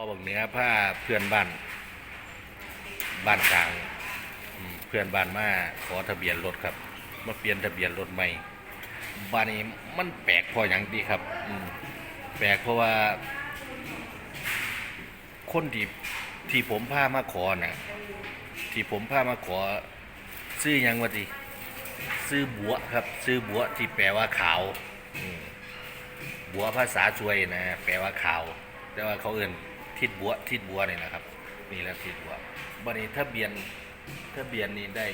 อบอกเนื้อผ้าเพื่อนบ้าน บ้านกลางเพื่อนบ้านมาขอทะเบียนรถครับมาเปลี่ยนทะเบียนรถใหม่บ้านนี้มันแปลกพออย่างดีครับอืแปลกเพราะว่า คนที่ที่ผมพามาขอน่ะที่ผมพามาขอ ซื้อยังวะดิซื้อบัวครับ ซื้อบัวที่แปลว่าขาวบัวภาษาช่วยนะแปลว่าขาว แต่ว่าเขาเอื่น ทิดบัวทิดบัวนี่นะครับนี่แหละทิดบัวบันนี้ถ้าเบียนถ้าเบียนนี่ได้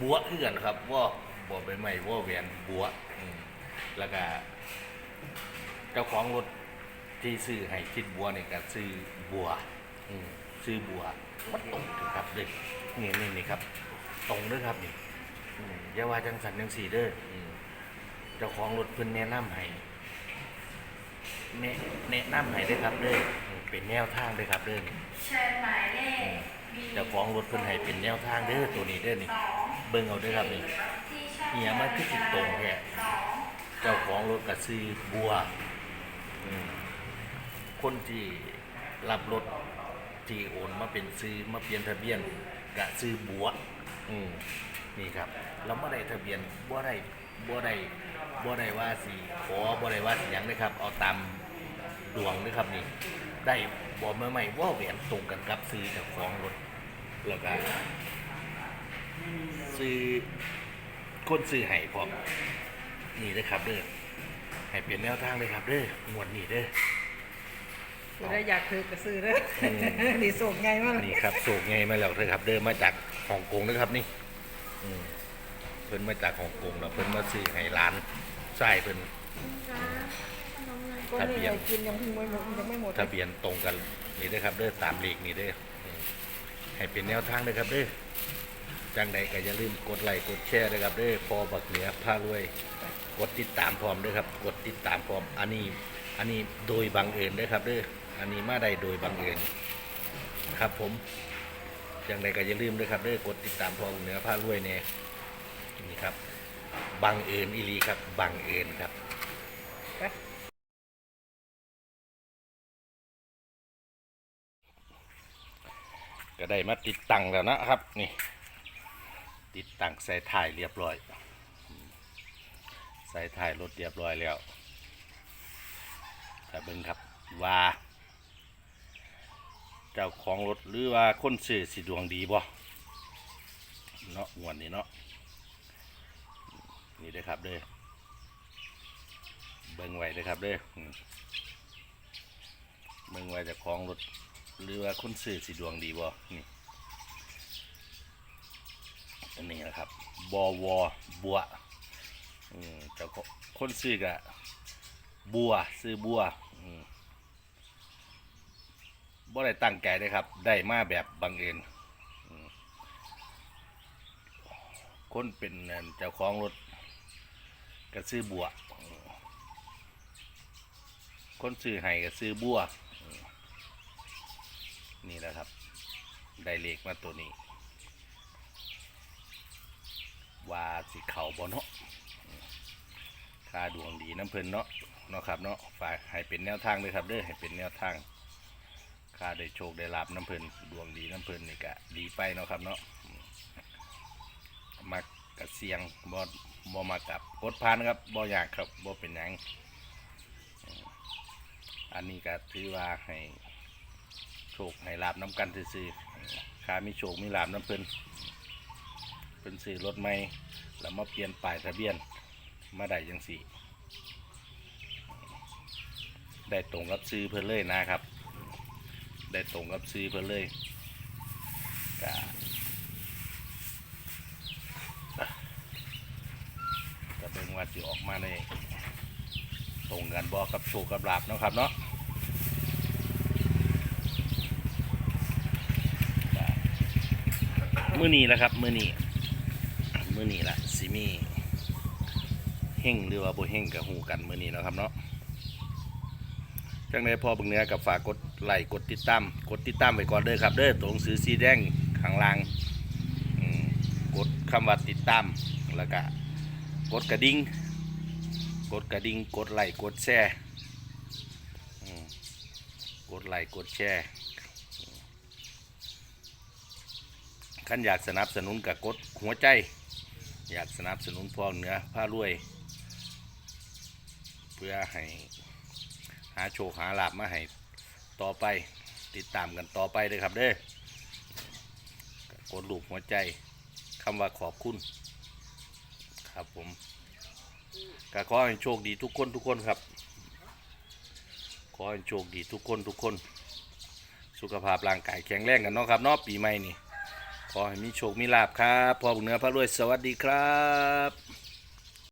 บัวคือนครับว่าบัวใบไม้ว่าแหวนบัวอืมแล้วก็เจ้าของรถที่ซื้อให้ทิดบัวนี่ก็ซื้อบัวอืมซื้อบัวมันตรงถึงครับเด็กนี่นี่นี่ครับ ตรงเด้อครับนี่อย่าว่าจังสันจังสี่เด้อเจ้าของรถเพิ่นแนะนำให้แนะแนะนำให้เด้ครับเด้อ เป็นแนวทางเด้อครับเด้อนี่เชิญหมายเลขเจ้าของรถเพิ่นให้เป็นแนวทางเด้อตัวนี้เด้อนี่ สองเบิ่งเอาเด้อครับนี่ ที่ช่องเหียมันคือสิตรงแท้ สองเจ้าของรถก็ซื้อบัวอืมคนที่รับรถที่โอนมาเป็นซื้อมาเปลี่ยนทะเบียนก็ซื้อบัว อืมนี่ครับเราไม่ได้ทะเบียนบ่ได้บ่ได้บ่ได้ว่าสีขอบ่ได้ว่าสีหยังนะครับ เอาตามดวงนะครับนี่ ได้บ่มาใหม่ว่าแหวนตรงกันกับซื้อเจ้าของรถแล้วก็ซื้อคนซื้อให้พร้อมนี่เด้อครับเด้อให้เป็นแนวทางเลยครับเด้องวดนี้เด้อซื้อได้อยากซื้อกระซื้อเด้ออืมดีส่งไงมากนี่ครับสูกไงมาแล้วเถอะครับ เดินมาจากฮ่องกงนะครับนี่อืมเพิ่นมาจากฮ่องกงแล้วเพิ่นมาซื้อให้ร้านใช่เพิ่น ก็ทะนี่เบียนเรากินยังไม่หมดยังไม่หมดทะเบียนตรงกันนี่เด้อครับเด้อตามเลขนี่เด้ออืมให้เป็นแนวทางเด้อครับเด้อจังใดก็อย่าลืมกดไลค์กดแชร์นะครับเด้อพอบักเหนือพารวย กดติดตามพร้อมเด้อครับ กดติดตามพร้อม อันนี้ อันนี้โดยบังเอิญเด้อครับเด้ออันนี้มาได้โดยบังเอิญครับผมจังใดก็อย่าลืมเด้อครับเด้อกดติดตามพอเหนือพารวยเนี่ยนี่ครับบังเอิญอีหลีครับบังเอิญครับ ก็ได้มาติดตั้งแล้วนะครับ นี่ ติดตั้งใส่ถ่ายเรียบร้อย ใส่ถ่ายรถเรียบร้อยแล้วถ้าเบิ่งครับว่าเจ้าของรถหรือว่าคนซื้อสิดวงดีบ่เนาะงวนนี้เนาะนี่เด้ครับเด้อเบิ่งไว้เด้ครับเด้อเบิ่งไว้จ้าของรถ หรือว่าคนซื้อสิดวงดีบ่นี่อันนี้นะครับบอวอบัวอืมเจ้าของคนซื้อกะบัวซื้อบัวอืมบ่ได้ตั้งใจเลยครับ ได้มาแบบบังเอิญคนเป็นเจ้าของรถก็ซื้อบัว คนซื้อให้ก็ซื้อบัว นี่แหละครับ ได้เลขมาตัวนี้ ว่าสิเข่าบ่เนาะค่าดวงดีน้ำเพลินเนาะเนาะครับเนาะฝากให้เป็นแนวทางเลยครับเด้อให้เป็นแนวทางค่าได้โชคได้ลาบน้ำเพลินดวงดีน้ำเพลินนี่กะดีไปเนาะครับเนาะมักกะเสียงบ่บ่มากับกดพานครับบ่อยากครับบ่เป็นหยังอันนี้ก็ถือว่าให้ โชคให้ลาบน้ำกันซื้อๆขามีโชคมีลาบน้ำเพิ่นเพิ่นซื้อรถใหม่แล้วมาเปลี่ยนป้ายทะเบียนมาได้ยังสี่ได้ตรงกับซื้อเพิ่นเลยนะครับ ได้ตรงกับซื้อเพิ่นเลยก็ก็เป็นว่าจะออกมาในตรงกันบอกกับโชคกับลาบนะครับเนาะ มื่อนี้แหละครับมื่อนี้มื่อนี้ละสิมีเฮงหรือว่าโบเฮงกับหูกันมื่อนี้เนาะครับเนาะจังในพอบึงเนื้อกับฝากกดไลค์กดติดตามกดติดตามไปก่อนเด้อครับเด้อตัวงสือสีแดงข้างล่างกดคำว่าติดตามแล้วก็กดกระดิ่งกดกระดิ่งกดไลค์กดแชร์อืมกกดไลค์กดแชร์ ขั้นอยากสนับสนุนกับกดหัวใจ อยากสนับสนุนพอเนื้อผ้ารวย เพื่อให้หาโชคหาลาบมาให้ต่อไปติดตามกันต่อไปเลยครับเด้อก็กดลูกหัวใจคำว่าขอบคุณครับผมก็ขอให้โชคดีทุกคนทุกคนครับ ขอให้โชคดีทุกคนทุกคน สุขภาพร่างกายแข็งแรงกันเนาะครับเนาะปีใหม่นี่ ขอให้มีโชคมีลาบครับพ่อบุญเนื้อพระรวยสวัสดีครับ